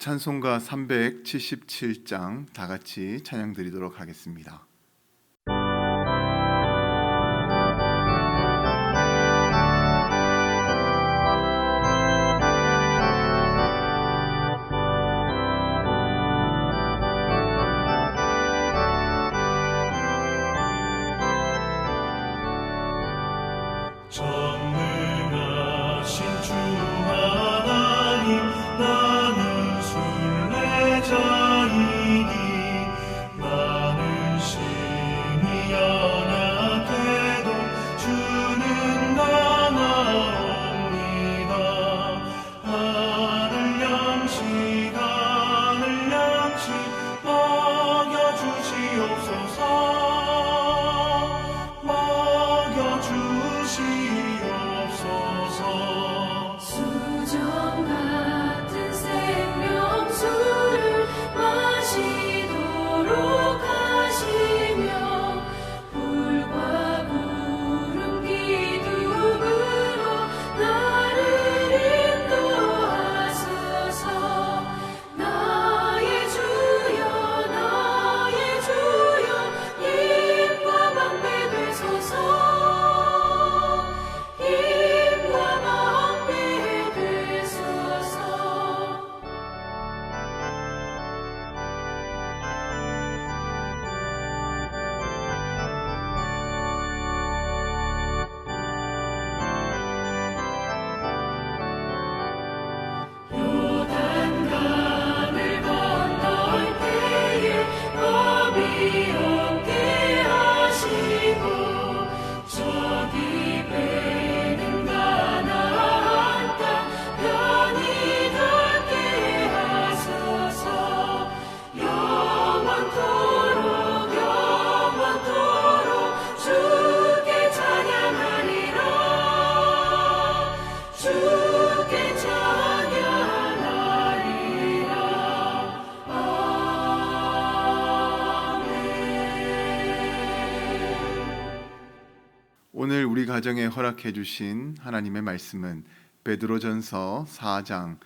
찬송가 377장 다 같이 찬양 드리도록 하겠습니다. 오늘 우리 가정에 허락해 주신 하나님의 말씀은 베드로전서 4장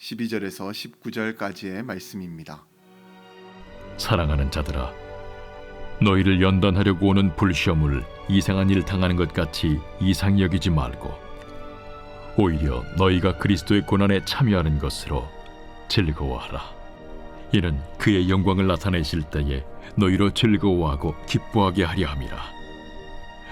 12절에서 19절까지의 말씀입니다. 사랑하는 자들아 너희를 연단하려고 오는 불시험을 이상한 일 당하는 것 같이 이상히 여기지 말고 오히려 너희가 그리스도의 고난에 참여하는 것으로 즐거워하라 이는 그의 영광을 나타내실 때에 너희로 즐거워하고 기뻐하게 하려 함이라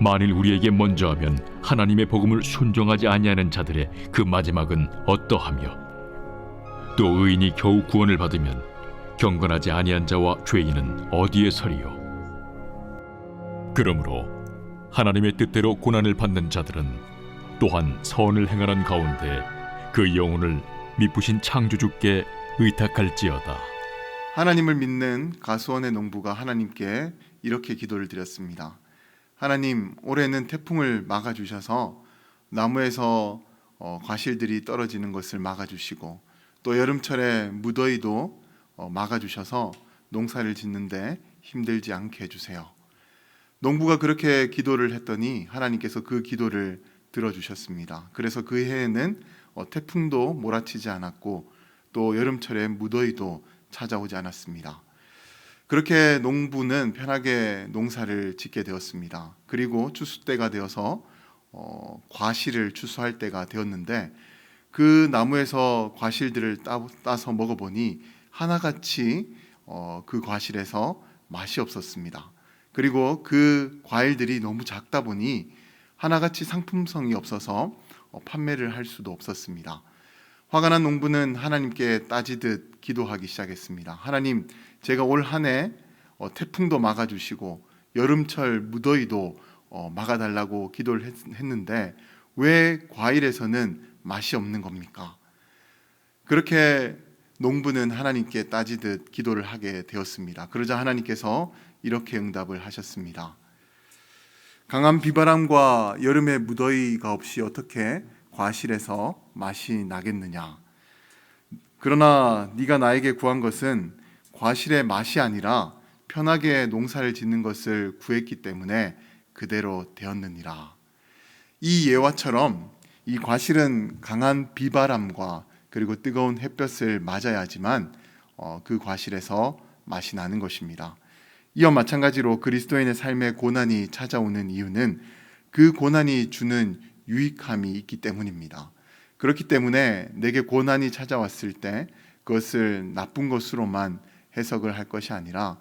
만일 우리에게 먼저 하면 하나님의 복음을 순종하지 아니하는 자들의 그 마지막은 어떠하며 또 의인이 겨우 구원을 받으면 경건하지 아니한 자와 죄인은 어디에 서리요? 그러므로 하나님의 뜻대로 고난을 받는 자들은 또한 선을 행하는 가운데 그 영혼을 미쁘신 창조주께 의탁할지어다. 하나님을 믿는 가수원의 농부가 하나님께 이렇게 기도를 드렸습니다. 하나님, 올해는 태풍을 막아 주셔서 나무에서 어, 과실들이 떨어지는 것을 막아 주시고 또 여름철에 무더위도 어, 막아 주셔서 농사를 짓는데 힘들지 않게 해 주세요. 농부가 그렇게 기도를 했더니 하나님께서 그 기도를 들어주셨습니다. 그래서 그 해에는 어, 태풍도 몰아치지 않았고 또 여름철에 무더위도 찾아오지 않았습니다. 그렇게 농부는 편하게 농사를 짓게 되었습니다. 그리고 추수 때가 되어서 어, 과실을 추수할 때가 되었는데 그 나무에서 과실들을 따, 따서 먹어보니 하나같이 어, 그 과실에서 맛이 없었습니다. 그리고 그 과일들이 너무 작다 보니 하나같이 상품성이 없어서 어, 판매를 할 수도 없었습니다. 화가 난 농부는 하나님께 따지듯 기도하기 시작했습니다. 하나님, 제가 올 한해 어, 태풍도 막아주시고 여름철 무더위도 어, 막아달라고 기도를 했, 했는데 왜 과일에서는 맛이 없는 겁니까? 그렇게 농부는 하나님께 따지듯 기도를 하게 되었습니다. 그러자 하나님께서 이렇게 응답을 하셨습니다. 강한 비바람과 여름의 무더위가 없이 어떻게 과실에서 맛이 나겠느냐? 그러나 네가 나에게 구한 것은 과실의 맛이 아니라 편하게 농사를 짓는 것을 구했기 때문에 그대로 되었느니라. 이 예화처럼 이 과실은 강한 비바람과 그리고 뜨거운 햇볕을 맞아야지만 어, 그 과실에서 맛이 나는 것입니다. 이와 마찬가지로 그리스도인의 삶에 고난이 찾아오는 이유는 그 고난이 주는 유익함이 있기 때문입니다. 그렇기 때문에 내게 고난이 찾아왔을 때 그것을 나쁜 것으로만 해석을 할 것이 아니라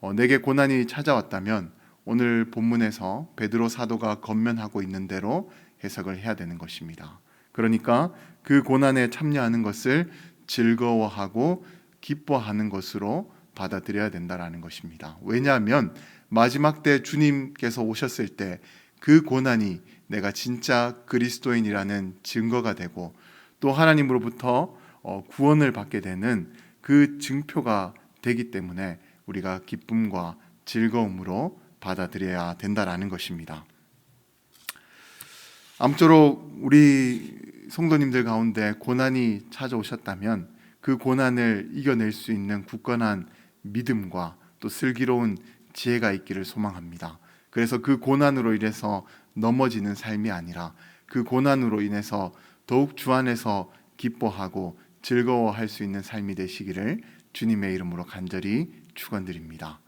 어, 내게 고난이 찾아왔다면 오늘 본문에서 베드로 사도가 건면하고 있는 대로 해석을 해야 되는 것입니다. 그러니까 그 고난에 참여하는 것을 즐거워하고 기뻐하는 것으로 받아들여야 된다라는 것입니다. 왜냐하면 마지막 때 주님께서 오셨을 때 그 고난이 내가 진짜 그리스도인이라는 증거가 되고 또 하나님으로부터 어, 구원을 받게 되는 그 증표가 되기 때문에 우리가 기쁨과 즐거움으로 받아들여야 된다라는 것입니다. 아무쪼록 우리 성도님들 가운데 고난이 찾아오셨다면 그 고난을 이겨낼 수 있는 굳건한 믿음과 또 슬기로운 지혜가 있기를 소망합니다. 그래서 그 고난으로 인해서 넘어지는 삶이 아니라 그 고난으로 인해서 더욱 주 안에서 기뻐하고 즐거워할 수 있는 삶이 되시기를 주님의 이름으로 간절히 축원드립니다.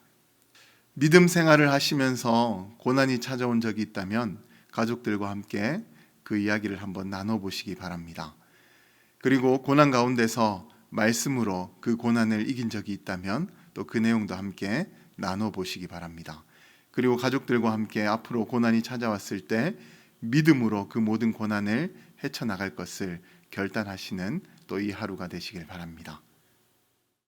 믿음 생활을 하시면서 고난이 찾아온 적이 있다면 가족들과 함께 그 이야기를 한번 나눠 보시기 바랍니다. 그리고 고난 가운데서 말씀으로 그 고난을 이긴 적이 있다면 또 그 내용도 함께 나눠 보시기 바랍니다. 그리고 가족들과 함께 앞으로 고난이 찾아왔을 때 믿음으로 그 모든 고난을 헤쳐나갈 것을 결단하시는 또 이 하루가 되시길 바랍니다.